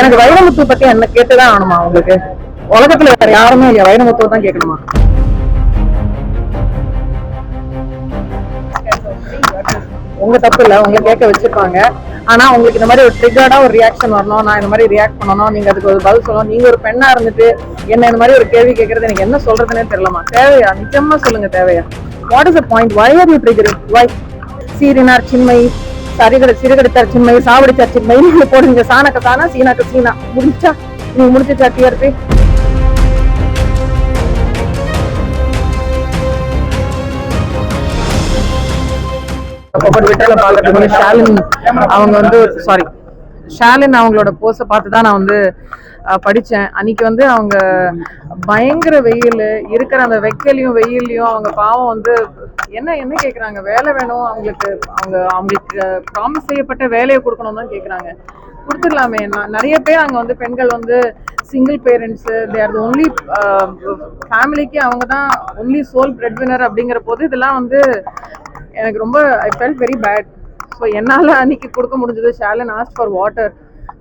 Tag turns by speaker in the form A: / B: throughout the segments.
A: எனக்கு வைரமுத்து பத்தி என்ன கேட்டுதான் ஆகணுமா உங்களுக்கு? உலகத்துல வேற யாருமே இல்லையா? வைரமுத்து தான் கேட்கணுமா? உங்க தப்பு இல்ல. உங்களை கேட்க வச்சிருப்பாங்க. ஆனா உங்களுக்கு இந்த மாதிரி ஒரு ட்ரிகர்டா ஒரு ரியாக்ஷன் வரணும். நான் இந்த மாதிரி ரியாக்ட் பண்ணணும். நீங்க அதுக்கு ஒரு பதில் சொல்லணும். நீங்க ஒரு பெண்ணா இருந்துட்டு என்ன இந்த மாதிரி ஒரு கேள்வி கேட்கறது எனக்கு என்ன சொல்றதுன்னே தெரியலமா தேவையா? நிச்சயமா சொல்லுங்க தேவையா? What is a point why are you trigger why சீரினார் Chinmayi சரிகட சிறுகடை சின்மை சாவடி சின்மை போடுங்க சாணக்க சாணா சீனாக்க சீனா. முடிஞ்சா நீ முடிச்சுச்சா டிஆர்பி அப்போ விட்டல வந்து ஷாலின் அவங்க வந்து சாரி ஷாலின் அவங்களோட போஸை பார்த்து தான் நான் வந்து படிச்சேன். அன்னைக்கு வந்து அவங்க பயங்கர வெயில். இருக்கிற அந்த வெக்கலையும் வெயில்லையும் அவங்க பாவம் வந்து என்ன என்ன கேட்குறாங்க வேலை வேணும் அவங்களுக்கு அவங்க அவங்களுக்கு ப்ராமிஸ் செய்யப்பட்ட வேலையை கொடுக்கணும் தான் கேட்குறாங்க கொடுத்துடலாமே. நான் நிறைய பேர் அங்கே வந்து பெண்கள் வந்து single parents they are only ஃபேமிலிக்கு அவங்க தான் ஒன்லி சோல் பிரெட் வினர் அப்படிங்கிற போது இதெல்லாம் வந்து எனக்கு ரொம்ப I felt very bad so என்னால் அன்னைக்கு கொடுக்க முடிஞ்சது சேலன் ஆஸ்ட் ஃபார் வாட்டர்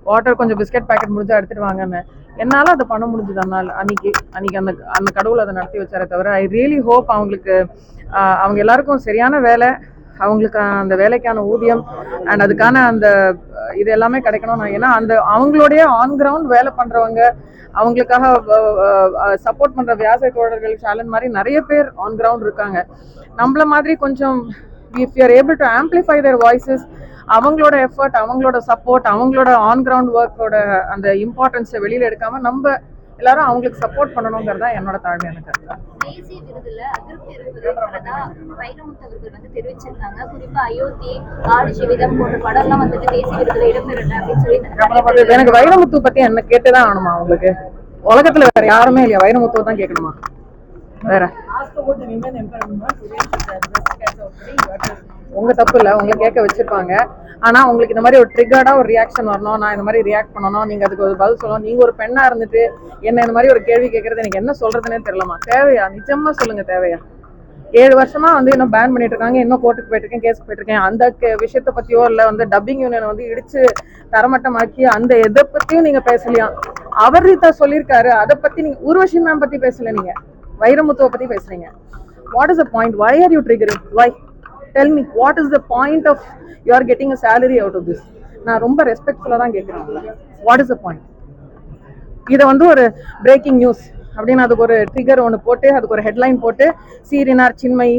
A: வாட்டர் கொஞ்சம் பிஸ்கட் பேக்கெட் முடிஞ்சால் எடுத்துகிட்டு வாங்கன்னு. என்னால் அதை பண்ண முடிஞ்சது அன்னால் அன்னைக்கு அன்னைக்கு அந்த அந்த கடவுள் அதை நடத்தி வச்சாரே தவிர ஐ ரியலி ஹோப் அவங்களுக்கு அவங்க எல்லாருக்கும் சரியான வேலை அவங்களுக்கு அந்த வேலைக்கான ஊதியம் அண்ட் அதுக்கான அந்த இது எல்லாமே கிடைக்கணும் நான் ஏன்னா அந்த அவங்களுடைய ஆன் கிரவுண்ட் வேலை பண்றவங்க அவங்களுக்காக சப்போர்ட் பண்ற வியாச தோழர்கள் சேலன் மாதிரி நிறைய பேர் ஆன் கிரவுண்ட் இருக்காங்க. நம்மள மாதிரி கொஞ்சம் if you are able to amplify their voices அவங்களோட எஃபர்ட் அவங்களோட சப்போர்ட் அவங்களோட ஆன் கிரவுண்ட் ஒர்க்கோட அந்த இம்பார்ட்டன்ஸை வெளியில எடுக்காம நம்ம எல்லாரும் அவங்களுக்கு சப்போர்ட் பண்ணணுங்கிறது தான் என்னோட தாழ்மையான கருத்து
B: தேசிய விருதுல அதிருப்தி இருக்கிறதா வைரமுத்து அவர்கள் வந்து தெரிவிச்சிருக்காங்க. குறிப்பா அயோத்தி ஆடு ஜீவிதம் போன்ற படம்லாம் வந்துட்டு தேசிய விருதுல இடம்பெறல அப்படின்னு சொல்லி
A: எனக்கு வைரமுத்து பத்தி என்ன கேட்டுதான் ஆகணுமா உங்களுக்கு உலகத்துல வேற யாருமே இல்லையா? வைரமுத்துவை தான் கேட்கணுமா? வேற. உங்க தப்பு இல்ல உங்களை கேட்க வச்சிருப்பாங்க. ஆனா உங்களுக்கு இந்த மாதிரி ஒரு ட்ரிகர்டா ஒரு ரியாக்ஷன் வரணும் நான் இந்த மாதிரி ரியாக்ட் பண்ணணும் நீங்க அதுக்கு ஒரு பதில் சொல்லணும் நீங்க ஒரு பெண்ணா இருந்துட்டு என்ன இந்த மாதிரி ஒரு கேள்வி கேட்கறது எனக்கு என்ன சொல்றதுன்னே தெரியலமா தேவையா? நிஜமா சொல்லுங்க தேவையா? ஏழு வருஷமா வந்து இன்னும் பேன் பண்ணிட்டு இருக்காங்க இன்னும் கோர்ட்டுக்கு போயிட்டு இருக்கேன் கேஸ் போயிட்டு இருக்கேன் அந்த விஷயத்தை பத்தியோ இல்ல வந்து டப்பிங் யூனியன் வந்து இடிச்சு தரமட்டமாக்கி அந்த எதை பத்தியும் நீங்க பேசலையா? அவர் சொல்லியிருக்காரு அதை பத்தி நீங்க உருவஷி மேம் பத்தி பேசல நீங்க. வைரமுத்துவை பத்தி பேசுறீங்க. What is the point why are you triggering why tell me what is the point of you are getting a salary out of this நான் ரொம்ப ரெஸ்பெக்ட்ஃபுல்லாக தான் கேட்குறேன். வாட் இஸ் த பாயிண்ட் இதை வந்து ஒரு பிரேக்கிங் நியூஸ் அப்படின்னு அதுக்கு ஒரு ட்ரிகர் ஒன்று போட்டு அதுக்கு ஒரு ஹெட்லைன் போட்டு சீரினார் சின்மை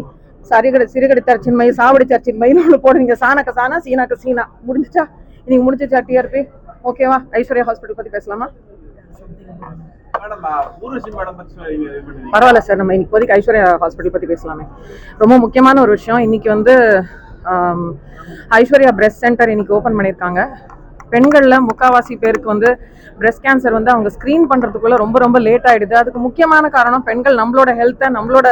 A: சரிகட சிறுகடித்தார் சின்மை சாவடிச்சார் சின்மைன்னு ஒன்று போடுவீங்க சாணக்க சானா சீனாக்க சீனா. முடிஞ்சிச்சா? இன்னைக்கு முடிஞ்சிச்சா டிஆர்பி ஓகேவா ஐஸ்வர்யா ஹாஸ்பிட்டல் பற்றி பேசலாமா? பரவாயில்ல சார். நம்ம இப்போதைக்கு ஐஸ்வர்யா ஹாஸ்பிட்டல் பற்றி பேசலாமே. ரொம்ப முக்கியமான ஒரு விஷயம். இன்னைக்கு வந்து ஐஸ்வர்யா பிரெஸ்ட் சென்டர் இன்னைக்கு ஓப்பன் பண்ணியிருக்காங்க. பெண்களில் முக்காவாசி பேருக்கு வந்து பிரெஸ்ட் கேன்சர் வந்து அவங்க ஸ்க்ரீன் பண்ணுறதுக்குள்ளே ரொம்ப ரொம்ப லேட் ஆகிடுது அதுக்கு முக்கியமான காரணம் பெண்கள் நம்மளோட ஹெல்த்தை நம்மளோட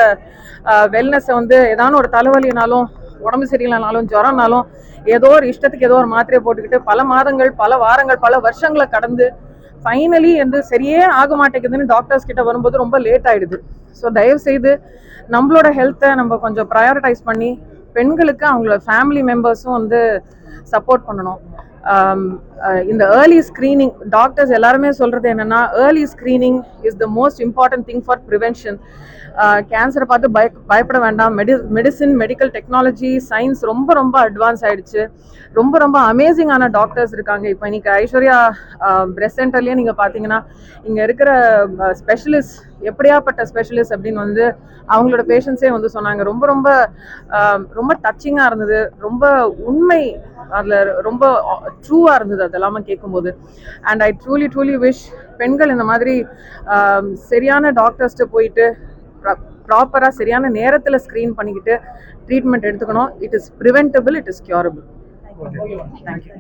A: வெல்னஸை வந்து ஏதான ஒரு தலைவலினாலும் உடம்பு சரியில்லைனாலும் ஜுரம்னாலும் ஏதோ ஒரு இஷ்டத்துக்கு ஏதோ ஒரு மாத்திரையை போட்டுக்கிட்டு பல மாதங்கள் பல வாரங்கள் பல வருஷங்களை கடந்து ஃபைனலி வந்து சரியே ஆக மாட்டேங்குதுன்னு டாக்டர்ஸ் கிட்ட வரும்போது ரொம்ப லேட் ஆயிடுது. ஸோ தயவு செய்து நம்மளோட ஹெல்த்தை நம்ம கொஞ்சம் ப்ரையாரிட்டைஸ் பண்ணி பெண்களுக்கு அவங்களோட ஃபேமிலி மெம்பர்ஸும் வந்து சப்போர்ட் பண்ணணும். இந்த ஏர்லி ஸ்க்ரீனிங் டாக்டர்ஸ் எல்லாருமே சொல்கிறது என்னென்னா early screening is the most important thing for prevention கேன்சரை பார்த்து பய பயப்பட வேண்டாம். Medi medicine medical technology science ரொம்ப ரொம்ப அட்வான்ஸ் ஆகிடுச்சு ரொம்ப ரொம்ப அமேசிங்கான டாக்டர்ஸ் இருக்காங்க. இப்போ இன்னைக்கு ஐஸ்வர்யா பிரெஸ்ட் சென்டர்லேயே நீங்கள் பார்த்தீங்கன்னா இங்கே இருக்கிற uh, ஸ்பெஷலிஸ்ட் எப்படியாப்பட்ட ஸ்பெஷலிஸ்ட் அப்படின்னு வந்து அவங்களோட பேஷண்ட்ஸே வந்து சொன்னாங்க. ரொம்ப ரொம்ப uh, ரொம்ப டச்சிங்காக இருந்தது. ரொம்ப உண்மை அதில் ரொம்ப ட்ரூவாக இருந்தது அதெல்லாமே கேட்கும்போது and I truly truly wish பெண்கள் இந்த மாதிரி சரியான டாக்டர்ஸ்ட்டு போயிட்டு ப்ராப்பராக சரியான நேரத்தில் ஸ்க்ரீன் பண்ணிக்கிட்டு ட்ரீட்மெண்ட் எடுத்துக்கணும். It is preventable it is curable thank you